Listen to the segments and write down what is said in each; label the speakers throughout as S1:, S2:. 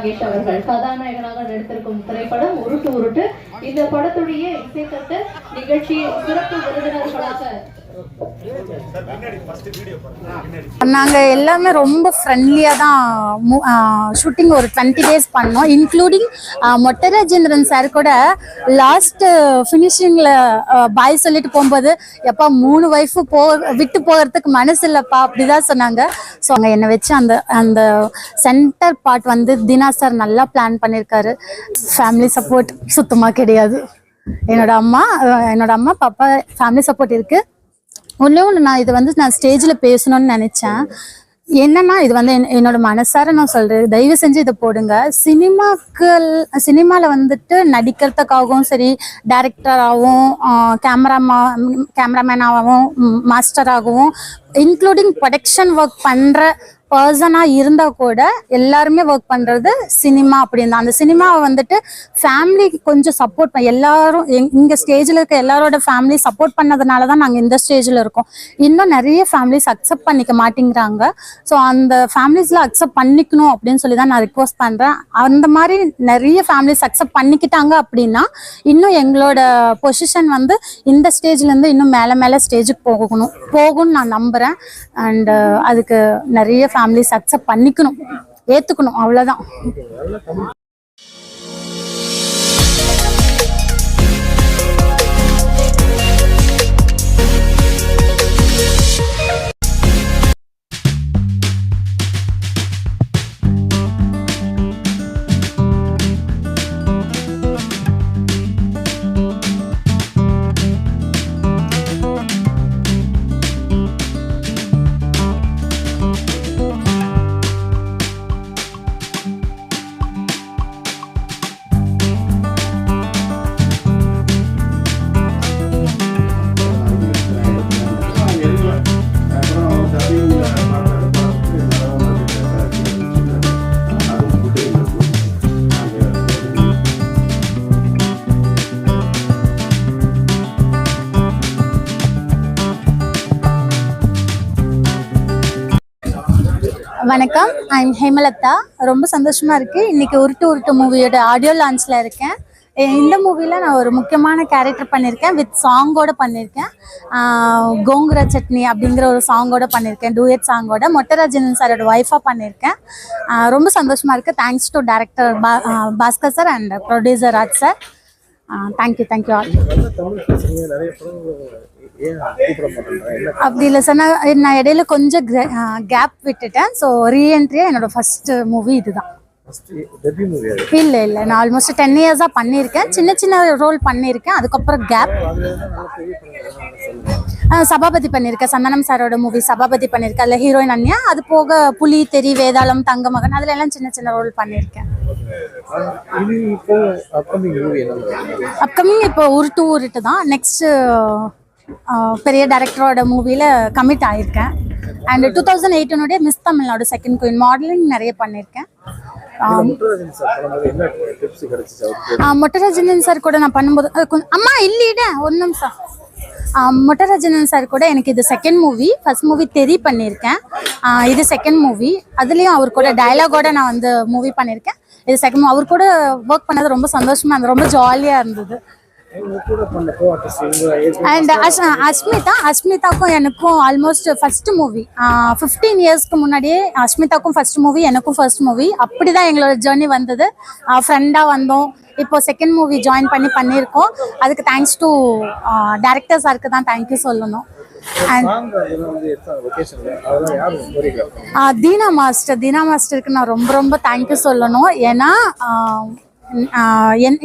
S1: அவர்கள் கதாநாயகனாக நடித்திருக்கும் திரைப்படம் உருட்டு உருட்டு. இந்த படத்துடைய இசைத்தட்டு நிகழ்ச்சி சிறப்பு விருந்தினர்களாக
S2: நாங்கள் எல்லாமே ரொம்ப ஃப்ரெண்ட்லியாக தான் ஷூட்டிங் ஒரு டுவெண்ட்டி டேஸ் பண்ணோம். இன்க்ளூடிங் மொட்டை ராஜேந்திரன் சார் கூட லாஸ்ட் ஃபினிஷிங்கில் பாய் சொல்லிட்டு போகும்போது எப்பா மூணு ஒய்ஃபு போ விட்டு போகிறதுக்கு மனசு இல்லைப்பா அப்படிதான் சொன்னாங்க. ஸோ அங்கே என்னை வச்சு அந்த அந்த சென்டர் பார்ட் வந்து தினா சார் நல்லா பிளான் பண்ணியிருக்காரு ஃபேமிலி சப்போர்ட் சுத்தமாக கிடையாது. என்னோட அம்மா என்னோட அம்மா பாப்பா ஃபேமிலி சப்போர்ட் இருக்குது ஒன்றே ஒன்று நான் இது வந்து நான் ஸ்டேஜில் பேசணும்னு நினச்சேன். என்னன்னா இது வந்து என்னோட மனசார நான் சொல்றேன். தயவு செஞ்சு இதை போடுங்க. சினிமாக்கள் சினிமாவில் வந்துட்டு நடிக்கிறதுக்காகவும் சரி டைரக்டராகவும் கேமராமா கேமராமேனாகவும் மாஸ்டராகவும் இன்க்ளூடிங் ப்ரொடக்ஷன் ஒர்க் பண்ணுற பர்சனாக இருந்தால் கூட எல்லாருமே ஒர்க் பண்ணுறது சினிமா அப்படின்னு தான் அந்த சினிமாவை வந்துட்டு ஃபேமிலிக்கு கொஞ்சம் சப்போர்ட் பண்ண எல்லாரும் எங் இங்கே ஸ்டேஜில் இருக்க எல்லாரோட ஃபேமிலி சப்போர்ட் பண்ணதுனால தான் நாங்கள் இந்த ஸ்டேஜில் இருக்கோம். இன்னும் நிறைய ஃபேமிலிஸ் அக்செப்ட் பண்ணிக்க மாட்டேங்கிறாங்க. ஸோ அந்த ஃபேமிலிஸில் அக்செப்ட் பண்ணிக்கணும் அப்படின்னு சொல்லி தான் நான் ரிக்வஸ்ட் பண்ணுறேன் அந்த மாதிரி நிறைய ஃபேமிலிஸ் அக்செப்ட் பண்ணிக்கிட்டாங்க அப்படின்னா இன்னும் எங்களோட பொசிஷன் வந்து இந்த ஸ்டேஜ்லேருந்து இன்னும் மேலே மேலே ஸ்டேஜுக்கு போகணும். போகும்னு நான் நம்புகிறேன் அண்டு அதுக்கு நிறைய ஃபேமிலிஸ் அக்செப்ட் பண்ணிக்கணும். ஏற்றுக்கணும் அவ்வளோதான் வணக்கம். ஐம் ஹேமலதா. ரொம்ப சந்தோஷமாக இருக்குது இன்றைக்கி உருட்டு உருட்டு மூவியோட ஆடியோ லான்ச்சில் இருக்கேன். இந்த மூவியில் நான் ஒரு முக்கியமான கேரக்டர் பண்ணியிருக்கேன் வித் சாங்கோட பண்ணியிருக்கேன் கோங்குரா சட்னி அப்படிங்கிற ஒரு சாங்கோட பண்ணியிருக்கேன் டூயட் சாங்கோட மொட்டராஜன் சாரோட ஒய்ஃபாக பண்ணியிருக்கேன் ரொம்ப சந்தோஷமாக இருக்குது தேங்க்ஸ் டு டேரக்டர் பா Bhaskar sir and producer Raj sir thank you thank you all அப்படி இல்லை சார். நான் நான் இடையில கொஞ்சம் கேப் விட்டுட்டேன். ஸோ ரீஎன்ட்ரியாக என்னோட ஃபர்ஸ்ட் மூவி இதுதான். இல்ல இல்ல. நான் ஆல்மோஸ்ட் டென் இயர்ஸா பண்ணியிருக்கேன். சின்ன சின்ன ரோல் பண்ணியிருக்கேன். அதுக்கப்புறம் கேப் சபாபதி பண்ணியிருக்கேன். சந்தனம் சாரோட மூவி சபாபதி பண்ணியிருக்கேன். அதில் ஹீரோயின் அன்யா. அது போக புலி தெரி வேதாளம் தங்க மகன் அதுல எல்லாம் சின்ன சின்ன ரோல் பண்ணியிருக்கேன்.
S3: அப்கமிங்
S2: இப்போ உருட்டு உருட்டு தான். நெக்ஸ்ட் பெரிய டைரக்டரோட மூவியில் கமிட் ஆயிருக்கேன். And two thousand எயிட்டனுடைய Miss Tamil Nadu second queen modelling நிறைய பண்ணியிருக்கேன். மொட்டராஜனன் சார் கூட நான் பண்ணும்போது அம்மா இல்லையிட ஒரு நிமிஷம். மொட்டராஜனன் சார் கூட எனக்கு இது செகண்ட் மூவி ஃபர்ஸ்ட் மூவி தெரி பண்ணியிருக்கேன். இது செகண்ட் மூவி அதுலேயும் அவர் கூட டயலாகோட நான் வந்து மூவி பண்ணியிருக்கேன். இது செகண்ட் அவர் கூட ஒர்க் பண்ணது ரொம்ப சந்தோஷமா இருந்தது ரொம்ப ஜாலியாக இருந்தது. அண்ட் அஸ்மிதா அஸ்மிதாக்கும் எனக்கும் ஆல்மோஸ்ட் ஃபர்ஸ்ட் மூவி ஃபிஃப்டீன் இயர்ஸ்க்கு முன்னாடியே அஸ்மிதாக்கும் ஃபர்ஸ்ட் மூவி எனக்கும் ஃபர்ஸ்ட் மூவி அப்படி தான் எங்களோட ஜேர்னி வந்தது. ஃப்ரெண்டாக வந்தோம். இப்போ செகண்ட் மூவி ஜாயின் பண்ணி பண்ணியிருக்கோம். அதுக்கு தேங்க்ஸ் டு டேரக்டர் சாருக்கு தான் தேங்க்யூ சொல்லணும். தீனா மாஸ்டர் தீனா மாஸ்டருக்கு நான் ரொம்ப ரொம்ப தேங்க்யூ சொல்லணும். ஏன்னா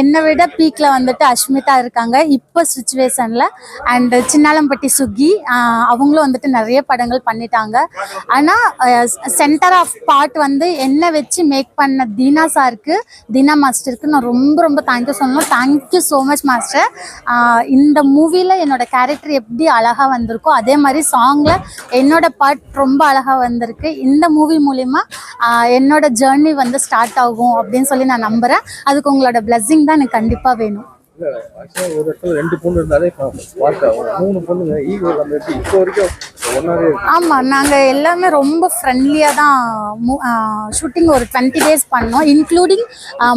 S2: என்னை விட பீக்ல வந்துட்டு அஷ்மிதா இருக்காங்க. இப்போ சுச்சுவேஷன்ல அண்ட் சின்னாலம்பட்டி சுகி அவங்களும் வந்துட்டு நிறைய படங்கள் பண்ணிட்டாங்க. ஆனா சென்டர் ஆஃப் பார்ட் வந்து என்னை வச்சு மேக் பண்ண தீனா சாருக்கு தீனா மாஸ்டருக்கு நான் ரொம்ப ரொம்ப தேங்க்யூ சொல்லணும். தேங்க்யூ ஸோ மச் மாஸ்டர் இந்த மூவியில் என்னோட கேரக்டர் எப்படி அழகா வந்திருக்கோ அதே மாதிரி சாங்ல என்னோட பார்ட் ரொம்ப அழகா வந்திருக்கு. இந்த மூவி மூலிமா என்னோட ஜேர்னி வந்து ஸ்டார்ட் ஆகும் அப்படின்னு சொல்லி நான் நம்புறேன். அதுக்கு உங்களோட பிளஸ்ஸிங் தான் எனக்கு கண்டிப்பா வேணும்.
S3: ஒரு இடத்துல ரெண்டு பொண்ணு இருந்தாலே மூணு பொண்ணுங்க ஈகோ நம்ம எப்படி? இப்போ வரைக்கும்
S2: ஆமாம் நாங்கள் எல்லாமே ரொம்ப ஃப்ரெண்ட்லியாக தான் ஷூட்டிங் ஒரு டுவெண்ட்டி டேஸ் பண்ணோம். இன்க்ளூடிங்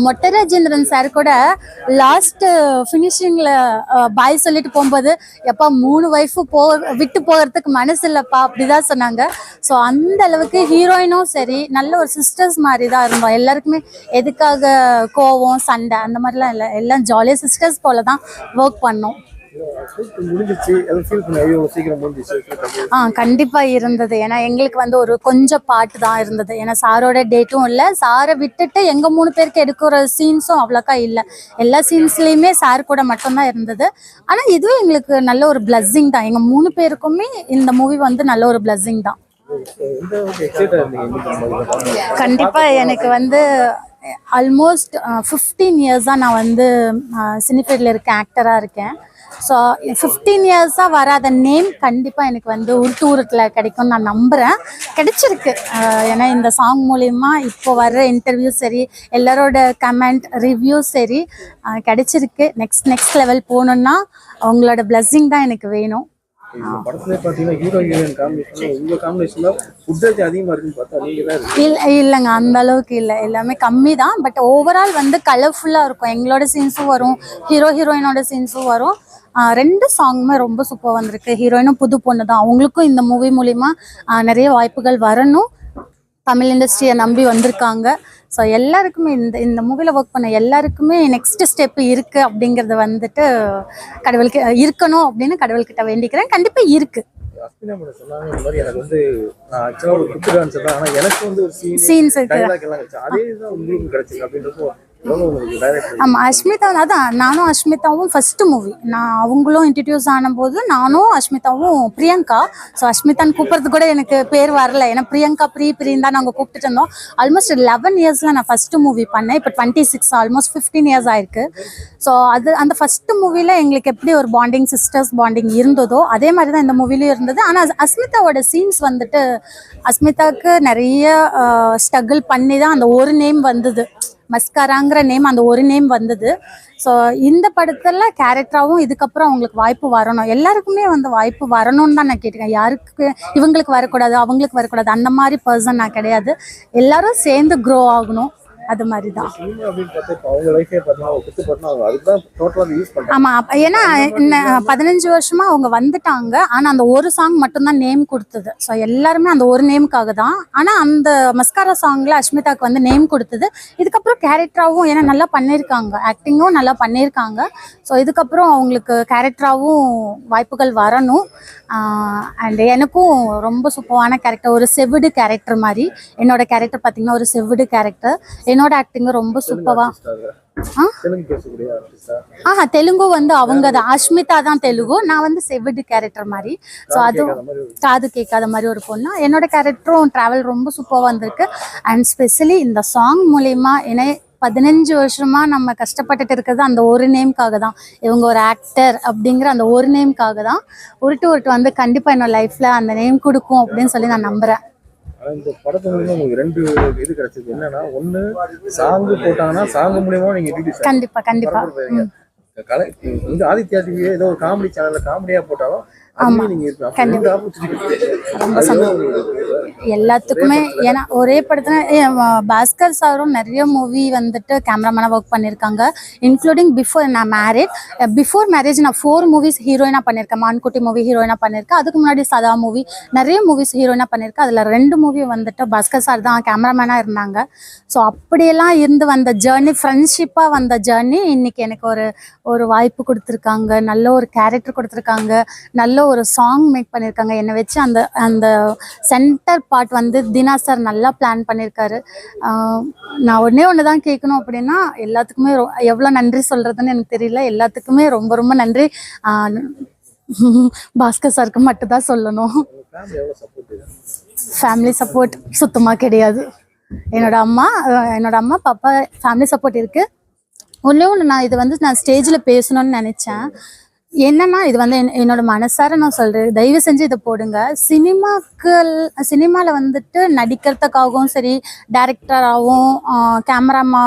S2: மொட்டை ராஜேந்திரன் சார் கூட லாஸ்ட்டு ஃபினிஷிங்கில் பாய் சொல்லிட்டு போகும்போது எப்பா மூணு ஒய்ஃபு போ விட்டு போகிறதுக்கு மனசு இல்லைப்பா அப்படிதான் சொன்னாங்க. ஸோ அந்த அளவுக்கு ஹீரோயினும் சரி நல்ல ஒரு சிஸ்டர்ஸ் மாதிரி தான் இருந்தோம். எல்லாருக்குமே எதுக்காக கோவம் சண்டை அந்த மாதிரிலாம் இல்லை. எல்லாம் ஜாலியாக சிஸ்டர்ஸ் போல தான் ஒர்க் பண்ணோம். ஆ கண்டிப்பாக இருந்தது. ஏன்னா எங்களுக்கு வந்து ஒரு கொஞ்சம் பாட்டு தான் இருந்தது. ஏன்னா சாரோட டேட்டும் இல்லை. சாரை விட்டுட்டு எங்கள் மூணு பேருக்கு எடுக்கிற சீன்ஸும் அவ்வளோக்கா இல்லை. எல்லா சீன்ஸ்லேயுமே சார் கூட மட்டும்தான் இருந்தது. ஆனால் இதுவும் எங்களுக்கு நல்ல ஒரு பிளஸ்ஸிங் தான். எங்கள் மூணு பேருக்குமே இந்த மூவி வந்து நல்ல ஒரு பிளஸ்ஸிங் தான்.
S3: கண்டிப்பா
S2: கண்டிப்பாக எனக்கு வந்து ஆல்மோஸ்ட் ஃபிஃப்டீன் இயர்ஸாக நான் வந்து சினிஃபீல்டில் இருக்க ஆக்டராக இருக்கேன். ஸோ ஃபிஃப்டீன் இயர்ஸாக வராத நேம் கண்டிப்பாக எனக்கு வந்து உருட்டு உருட்டில் கிடைக்கும்னு நான் நம்புகிறேன் கிடைச்சிருக்கு. ஏன்னா இந்த சாங் மூலிமா இப்போ வர்ற இன்டர்வியூ சரி எல்லாரோட கமெண்ட் ரிவ்யூ சரி கிடைச்சிருக்கு. நெக்ஸ்ட் நெக்ஸ்ட் லெவல் போகணுன்னா அவங்களோட blessing தான் எனக்கு வேணும். இல்லைங்க அந்த அளவுக்கு இல்லை. எல்லாமே கம்மி தான். பட் ஓவரால் வந்து கலர்ஃபுல்லாக இருக்கும். எங்களோட சீன்ஸும் வரும். ஹீரோ ஹீரோயினோட சீன்ஸும் வரும். ரெண்டு சாங்குமே ரொம்ப சூப்பர் வந்திருக்கு. ஹீரோயினும் புது பொண்ணு தான். அவங்களுக்கும் இந்த மூவி மூலிமா நிறைய வாய்ப்புகள் வரணும். தமிழ் இண்டஸ்ட்ரியை நம்பி வந்திருக்காங்க. ஸோ எல்லாருக்குமே இந்த இந்த மூவியில் ஒர்க் பண்ண எல்லாருக்குமே நெக்ஸ்ட் ஸ்டெப் இருக்கு அப்படிங்கிறது வந்துட்டு கடவுளுக்கு இருக்கணும் அப்படின்னு கடவுள்கிட்ட வேண்டிக்கிறேன். கண்டிப்பாக இருக்கு.
S3: அஸ்மினா மேடம் சொன்னாங்க இந்த மாதிரி எனக்கு வந்து
S2: சீன்ஸ்
S3: அதே தான் உங்களுக்கு கிடைச்சிருக்கு அப்படின்றப்போ எவ்வளவு உங்களுக்கு டைரக்டர்
S2: ஆமாம் அஷ்மிதா அதான் நானும் அஷ்மிதாவும் ஃபர்ஸ்ட் மூவி நான் அவங்களும் இன்ட்ரடியூஸ் ஆனபோது நானும் அஷ்மிதாவும் பிரியங்கா. ஸோ அஷ்மிதான்னு கூப்பிட்றது கூட எனக்கு பேர் வரல. ஏன்னா பிரியங்கா ப்ரீ பிரியன் தான் நாங்கள் கூப்பிட்டுட்டு இருந்தோம். ஆல்மோஸ்ட் லெவன் இயர்ஸில் நான் ஃபஸ்ட்டு மூவி பண்ணேன். இப்போ twenty six almost fifteen years ஆயிருக்கு. ஸோ அது அந்த ஃபர்ஸ்ட் மூவியில் எங்களுக்கு எப்படி ஒரு பாண்டிங் சிஸ்டர்ஸ் பாண்டிங் இருந்ததோ அதே மாதிரி தான் இந்த மூவிலையும் இருந்தது. ஆனால் அஸ்மிதாவோட சீன்ஸ் வந்துட்டு அஸ்மிதாவுக்கு நிறைய ஸ்ட்ரகிள் பண்ணி தான் அந்த ஒரு நேம் வந்தது. மஸ்காராங்கிற நேம் அந்த ஒரு நேம் வந்தது. ஸோ இந்த படத்தில் கேரக்டராகவும் இதுக்கப்புறம் அவங்களுக்கு வாய்ப்பு வரணும். எல்லாருக்குமே வந்து வாய்ப்பு வரணும்னு தான் நான் கேட்டிருக்கேன். யாருக்கு இவங்களுக்கு வரக்கூடாது அவங்களுக்கு வரக்கூடாது அந்த மாதிரி பர்சன் நான் கிடையாது. எல்லாரும் சேர்ந்து க்ரோ ஆகணும். அது மாதிரி தான் ஆமா ஏன்னா பதினஞ்சு வருஷமா அவங்க வந்துட்டாங்க. ஆனா அந்த ஒரு சாங் மட்டும்தான் நேம் கொடுத்தது. ஸோ எல்லாருமே அந்த ஒரு நேமுக்காக தான். ஆனா அந்த மஸ்காரா சாங்ல அஷ்மிதாக்கு வந்து நேம் கொடுத்தது. இதுக்கப்புறம் கேரக்டராகவும் ஏன்னா நல்லா பண்ணியிருக்காங்க ஆக்டிங்கும் நல்லா பண்ணியிருக்காங்க ஸோ இதுக்கப்புறம் அவங்களுக்கு கேரக்டராகவும் வாய்ப்புகள் வரணும். அண்ட் எனக்கும் ரொம்ப சூப்பரான கேரக்டர் ஒரு செவிடு கேரக்டர் மாதிரி. என்னோட கேரக்டர் பார்த்தீங்கன்னா ஒரு செவிடு கேரக்டர் என்னோட ஆக்டிங்கும் ரொம்ப சூப்பரா ஆஹா தெலுங்கு வந்து அவங்க தான். அஷ்மிதா தான் தெலுங்கு. நான் வந்து செவிடு கேரக்டர் மாதிரி. ஸோ அது காது கேட்காத மாதிரி ஒரு பொண்ணு. என்னோட கேரக்டரும் ட்ராவல் ரொம்ப சூப்பராக வந்திருக்கு. அண்ட் ஸ்பெஷலி இந்த சாங் மூலயமா ஏன்னா பதினஞ்சு வருஷமா நம்ம கஷ்டப்பட்டுட்டு இருக்கிறது அந்த ஒரு நேம்காக தான். இவங்க ஒரு ஆக்டர் அப்படிங்கிற அந்த ஒரு நேம்காக தான். உருட்டு உருட்டு வந்து கண்டிப்பாக என்னோட லைஃப்ல அந்த நேம் கொடுக்கும் அப்படின்னு சொல்லி நான் நம்புறேன்.
S3: இந்த படத்து மூலியமா உங்களுக்கு ரெண்டு இது கிடைச்சது என்னன்னா ஒண்ணு சாங்கு போட்டாங்கன்னா சாங் மூலியமா நீங்க இன்ட்ரடியூஸ்
S2: கண்டிப்பா கண்டிப்பா. ம்.
S3: கலை இங்க ஆதித்யா டிவி ஏதோ ஒரு காமெடி சேனல்ல காமெடியா போட்டாலும்
S2: ரொம்ப எல்லாத்துக்குமே ஏன்னா ஒரே படத்துல பாஸ்கர் சாரும் நிறைய மூவி வந்துட்டு கேமராமேனாக ஒர்க் பண்ணியிருக்காங்க இன்க்ளூடிங் பிஃபோர் நான் மேரேஜ் பிஃபோர் மேரேஜ் நான் ஃபோர் மூவிஸ் ஹீரோயினாக பண்ணியிருக்கேன் மான்குட்டி மூவி ஹீரோயினாக பண்ணியிருக்கேன் அதுக்கு முன்னாடி சதா மூவி நிறைய மூவிஸ் ஹீரோயினாக பண்ணியிருக்கேன் அதில் ரெண்டு மூவி வந்துட்டு பாஸ்கர் சார் தான் கேமராமேனாக இருந்தாங்க. ஸோ அப்படியெல்லாம் இருந்து வந்த ஜேர்னி ஃப்ரெண்ட்ஷிப்பாக வந்த ஜேர்னி இன்னைக்கு எனக்கு ஒரு ஒரு வாய்ப்பு கொடுத்துருக்காங்க. நல்ல ஒரு கேரக்டர் கொடுத்துருக்காங்க. நல்ல ஒரு சாங் மேக் பண்ணியிருக்காங்க என்னை வச்சு அந்த அந்த சென்டர் பார்ட் வந்து தினா சார் நல்லா பிளான் பண்ணியிருக்காரு நான் ஒன்றே ஒன்று தான் கேட்கணும் அப்படின்னா எல்லாத்துக்குமே எவ்வளோ நன்றி சொல்கிறதுன்னு எனக்கு தெரியல. எல்லாத்துக்குமே ரொம்ப ரொம்ப நன்றி. பாஸ்கர் சாருக்கு மட்டும்தான் சொல்லணும்.
S3: ஃபேமிலி சப்போர்ட்
S2: சுத்தமாக கிடையாது. என்னோட அம்மா என்னோட அம்மா பாப்பா ஃபேமிலி சப்போர்ட் இருக்குது ஒன்றே ஒன்று நான் இது வந்து நான் ஸ்டேஜில் பேசணும்னு நினச்சேன். என்னன்னா இது வந்து என்- என்னோட மனசார நான் சொல்றேன். தயவு செஞ்சு இதை போடுங்க. சினிமாக்கள் சினிமாவில் வந்துட்டு நடிக்கிறதுக்காகவும் சரி டைரக்டராகவும் கேமராமா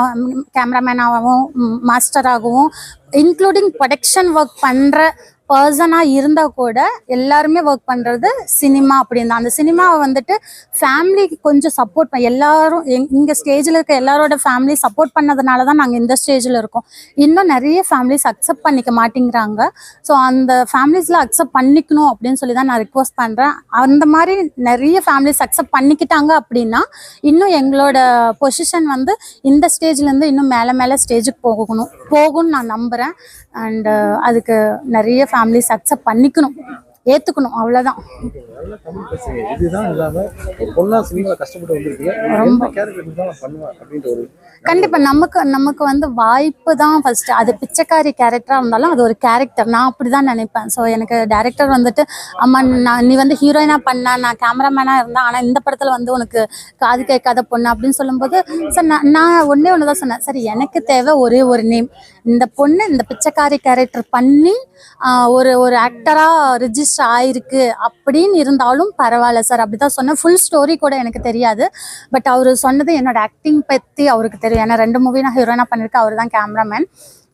S2: கேமராமேனாகவும் மாஸ்டராகவும் இன்க்ளூடிங் ப்ரொடக்ஷன் ஒர்க் பண்ணுற பர்சனாக இருந்தால் கூட எல்லாருமே ஒர்க் பண்ணுறது சினிமா அப்படின்னு தான் அந்த சினிமாவை வந்துட்டு ஃபேமிலிக்கு கொஞ்சம் சப்போர்ட் பண்ண எல்லாரும் எங் இங்கே ஸ்டேஜில் இருக்க எல்லாரோட ஃபேமிலி சப்போர்ட் பண்ணதுனால தான் நாங்கள் இந்த ஸ்டேஜில் இருக்கோம். இன்னும் நிறைய ஃபேமிலிஸ் அக்செப்ட் பண்ணிக்க மாட்டேங்கிறாங்க. ஸோ அந்த ஃபேமிலிஸில் அக்செப்ட் பண்ணிக்கணும் அப்படின்னு சொல்லி தான் நான் ரிக்வஸ்ட் பண்ணுறேன் அந்த மாதிரி நிறைய ஃபேமிலிஸ் அக்செப்ட் பண்ணிக்கிட்டாங்க அப்படின்னா இன்னும் எங்களோட பொசிஷன் வந்து இந்த ஸ்டேஜ்லேருந்து இன்னும் மேலே மேலே ஸ்டேஜுக்கு போகணும். போகும்னு நான் நம்புகிறேன் அண்டு அதுக்கு நிறைய ஃபேமிலிஸ் அக்செப்ட் பண்ணிக்கணும். ஏற்றுக்கணும் அவ்வளோதான்
S3: ரொம்ப.
S2: கண்டிப்பா நமக்கு நமக்கு வந்து வாய்ப்பு தான் ஃபர்ஸ்ட் அது பிச்சைக்காரி கேரக்டரா இருந்தாலும் அது ஒரு கேரக்டர் நான் அப்படிதான் நினைப்பேன். ஸோ எனக்கு டேரக்டர் வந்துட்டு அம்மா நான் நீ வந்து ஹீரோயினா பண்ண நான் கேமராமேனா இருந்தேன் ஆனா இந்த படத்துல வந்து உனக்கு காது கேட்காத பொண்ணு அப்படின்னு சொல்லும்போது சார் நான் நான் ஒன்னே ஒண்ணுதான் சொன்னேன். சரி எனக்கு தேவை ஒரே ஒரு நேம் இந்த பொண்ணு இந்த பிச்சைக்காரி கேரக்டர் பண்ணி ஒரு ஒரு ஆக்டரா ரிஜிஸ்டர் ஆயிருக்கு அப்படின்னு இருந்தாலும் பரவாயில்ல சார். அப்படிதான் சொன்னேன். ஃபுல் ஸ்டோரி கூட எனக்கு தெரியாது. பட் அவர் சொன்னது என்னோட ஆக்டிங் பற்றி அவருக்கு தெரியும். ஏன்னா ரெண்டு மூவி நான் ஹீரோயினாக பண்ணியிருக்கேன் அவர் தான் கேமராமேன்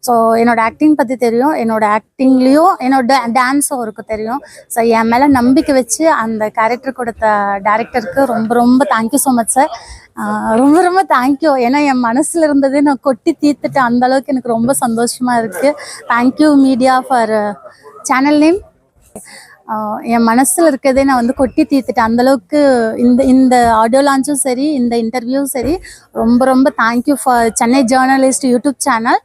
S2: ஸோ என்னோட ஆக்டிங் பற்றி தெரியும். என்னோட ஆக்டிங்லேயும் என்னோட டான்ஸும் அவருக்கு தெரியும். ஸோ என் மேலே நம்பிக்கை வச்சு அந்த கேரக்டர் கொடுத்த டேரக்டருக்கு ரொம்ப ரொம்ப தேங்க்யூ ஸோ மச் சார் ரொம்ப ரொம்ப தேங்க்யூ ஏன்னா என் மனசில் இருந்தது நான் கொட்டி தீர்த்துட்டேன். அந்த அளவுக்கு எனக்கு ரொம்ப சந்தோஷமாக இருக்குது thank you media for channel name என் மனசில் இருக்கிறதே நான் வந்து கொட்டி தீர்த்துட்டேன். அந்தளவுக்கு இந்த இந்த ஆடியோ லான்ச்சும் சரி இந்த இன்டர்வியூவும் சரி ரொம்ப ரொம்ப thank you for Chennai journalist YouTube channel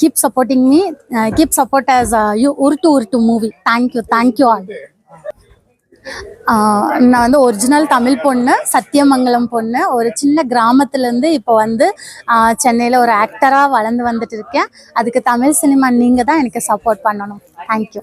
S2: keep supporting me keep support as you Uruttu Uruttu movie thank you thank you all நான் வந்து ஒரிஜினல் தமிழ் பொண்ணு சத்தியமங்கலம் பொண்ணு. ஒரு சின்ன கிராமத்துலேருந்து இப்போ வந்து சென்னையில் ஒரு ஆக்டராக வளர்ந்து வந்துட்டு இருக்கேன். அதுக்கு தமிழ் சினிமா நீங்கள் தான் எனக்கு சப்போர்ட் பண்ணணும். தேங்க்யூ